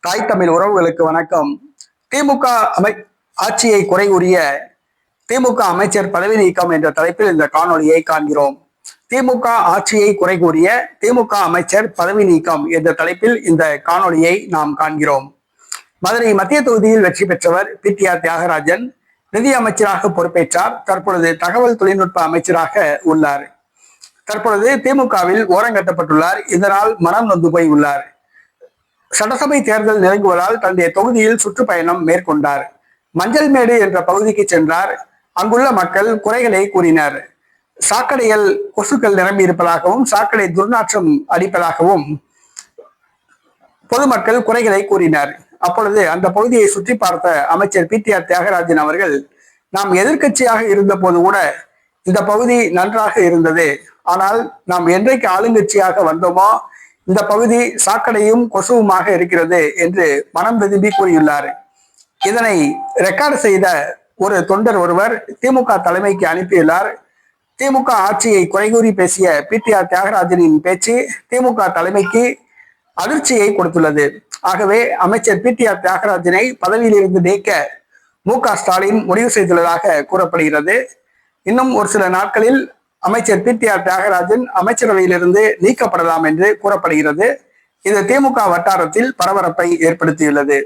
தாய் தமிழ் உறவுகளுக்கு வணக்கம். திமுக அமை ஆட்சியை குறைகூறிய திமுக அமைச்சர் பதவி நீக்கம் என்ற தலைப்பில் இந்த காணொலியை காண்கிறோம். திமுக ஆட்சியை குறை கூறிய திமுக அமைச்சர் பதவி நீக்கம் என்ற தலைப்பில் இந்த காணொளியை நாம் காண்கிறோம். மதுரை மத்திய தொகுதியில் வெற்றி பெற்றவர் பி. டி. ஆர். தியாகராஜன் நிதி அமைச்சராக பொறுப்பேற்றார். தற்பொழுது தகவல் தொழில்நுட்ப அமைச்சராக உள்ளார். தற்பொழுது திமுகவில் ஓரங்கட்டப்பட்டுள்ளார் இதனால் மனம் நொந்து போய் உள்ளார். சட்டசபை தேர்தல் நெருங்குவதால் தன்னுடைய தொகுதியில் சுற்றுப்பயணம் மேற்கொண்டார். மஞ்சள் மேடு என்ற பகுதிக்கு சென்றார். அங்குள்ள மக்கள் குறைகளை கூறினர். சாக்கடையில் கொசுக்கள் நிரம்பி இருப்பதாகவும் சாக்கடை துர்நாற்றம் அடிப்பதாகவும் பொதுமக்கள் குறைகளை கூறினர். அப்பொழுது அந்த பகுதியை சுற்றி பார்த்த அமைச்சர் பி. டி. ஆர். தியாகராஜன் அவர்கள் நாம் எதிர்க்கட்சியாக இருந்த போது கூட இந்த பகுதி நன்றாக இருந்தது. ஆனால் நாம் என்றைக்கு ஆளுங்கட்சியாக வந்தோமோ இந்த பகுதி சாக்கடையும் கொசுவுமாக இருக்கிறது என்று மனம் விரும்பி கூறியுள்ளார். இதனை ரெக்கார்டு செய்த ஒரு தொண்டர் ஒருவர் திமுக தலைமைக்கு அனுப்பியுள்ளார். திமுக ஆட்சியை குறைகூறி பேசிய பி. டி. ஆர். தியாகராஜனின் பேச்சு திமுக தலைமைக்கு அதிர்ச்சியை கொடுத்துள்ளது. ஆகவே அமைச்சர் பி. டி. ஆர். தியாகராஜனை பதவியிலிருந்து நீக்க மு. க. ஸ்டாலின் முடிவு செய்துள்ளதாக கூறப்படுகிறது. இன்னும் ஒரு சில நாட்களில் அமைச்சர் பி டி ஆர் தியாகராஜன் அமைச்சரவையிலிருந்து நீக்கப்படலாம் என்று கூறப்படுகிறது. இது திமுக வட்டாரத்தில் பரபரப்பை ஏற்படுத்தியுள்ளது.